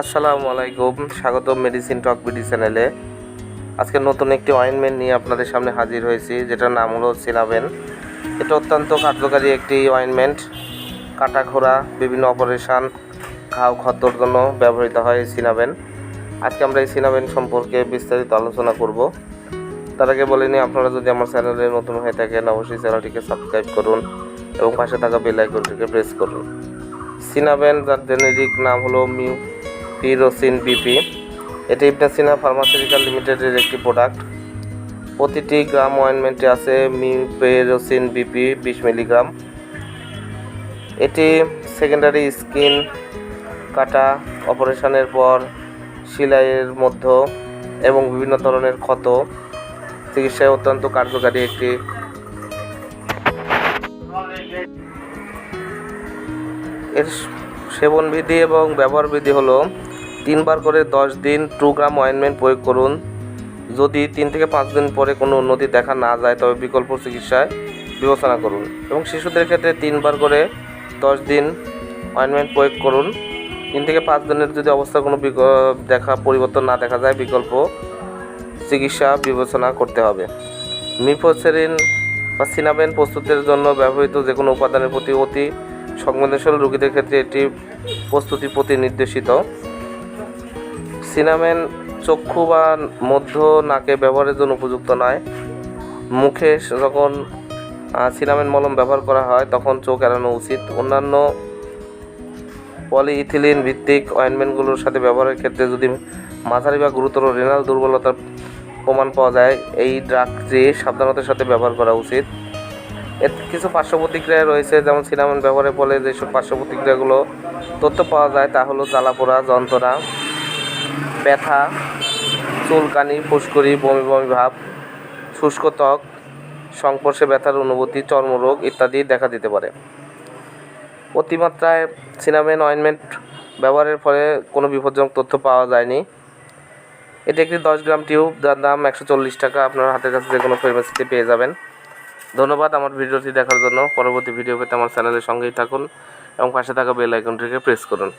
আসসালামু আলাইকুম স্বাগত মেডিসিন টক বিডি চ্যানেলে আজকে নতুন একটি অয়েনমেন্ট নিয়ে আপনাদের সামনে হাজির হয়েছি, যেটার নাম হলো সিনাবেন এটা অত্যন্ত কার্যকারী একটি অয়েনমেন্ট কাটা খোরা বিভিন্ন অপারেশন ঘাও ক্ষতর জন্য ব্যবহৃত হয় এই সিনাবেন আজকে আমরা এই সিনাবেন সম্পর্কে বিস্তারিত আলোচনা করব। তার আগে বলে নিই, আপনারা যদি আমার চ্যানেলে নতুন হয়ে থাকেন, অবশ্যই চ্যানেলটিকে সাবস্ক্রাইব করুন এবং পাশে থাকা বেল আইকনটিকে প্রেস করুন। সিনাবেন যার জেনেরিক নাম হলো মিউ পিরোসিন বিপি। এটি ইবনাসিনা ফার্মাসিউটিক্যাল লিমিটেডের একটি প্রোডাক্ট। প্রতিটি গ্রাম অয়েনমেন্টে আছে মিউপেরোসিন বিপি, বিশ মিলিগ্রাম। এটি সেকেন্ডারি স্কিন কাটা অপারেশনের পর সেলাইয়ের মধ্যে এবং বিভিন্ন ধরনের ক্ষত চিকিৎসায় অত্যন্ত কার্যকারী একটি এর সেবন বিধি এবং ব্যবহার বিধি হলো তিনবার করে দশ দিন টু গ্রাম অয়েনমেন্ট প্রয়োগ করুন। যদি তিন থেকে পাঁচ দিন পরে কোনো উন্নতি দেখা না যায়, তবে বিকল্প চিকিৎসায় বিবেচনা করুন এবং শিশুদের ক্ষেত্রে তিনবার করে দশ দিন অয়েনমেন্ট প্রয়োগ করুন। তিন থেকে পাঁচ দিনের যদি অবস্থা কোনো দেখা, পরিবর্তন না দেখা যায়, বিকল্প চিকিৎসা বিবেচনা করতে হবে। মিফোসেরিন বা সিনাবেন প্রস্তুতের জন্য ব্যবহৃত যে কোনো উপাদানের প্রতি অতি সংবেদনশীল রোগীদের ক্ষেত্রে এটি প্রস্তুতি প্রতি নির্দেশিত। সিনামেন চক্ষু বা মধ্য নাকে ব্যবহারের জন্য উপযুক্ত নয়। মুখে যখন সিনামেন মলম ব্যবহার করা হয়, তখন চোখ এড়ানো উচিত। অন্যান্য পলিইথিলিন ভিত্তিক অয়েনমেন্টগুলোর সাথে ব্যবহারের ক্ষেত্রে যদি মাঝারি বা গুরুতর রেনাল দুর্বলতার প্রমাণ পাওয়া যায়, এই ড্রাগটি সাবধানতার সাথে ব্যবহার করা উচিত। এর কিছু পার্শ্ব প্রতিক্রিয়া রয়েছে, যেমন সিনামন ব্যবহারের ফলে যেসব পার্শ্ব প্রতিক্রিয়াগুলো তথ্য পাওয়া যায়, তা হলো জ্বালাপোড়া, যন্ত্রণা ব্যথা, চুলকানি, ফুসকুড়ি, বমি বমি ভাব, শুষ্ক ত্বক, সংস্পর্শে ব্যথার অনুভূতি, চর্মরোগ ইত্যাদি দেখা দিতে পারে। অতিমাত্রায় সিনামেন অয়েনমেন্ট ব্যবহারের ফলে কোনো বিপজ্জনক তথ্য পাওয়া যায়নি। এটি একটি দশ গ্রাম টিউব, যার দাম একশো চল্লিশ টাকা। আপনার হাতের কাছে যে কোনো ফার্মেসিতে পেয়ে যাবেন। ধন্যবাদ আমার ভিডিওটি দেখার জন্য। পরবর্তী ভিডিও পেতে আমার চ্যানেলের সঙ্গেই থাকুন এবং পাশে থাকা বেল আইকনটিকে প্রেস করুন।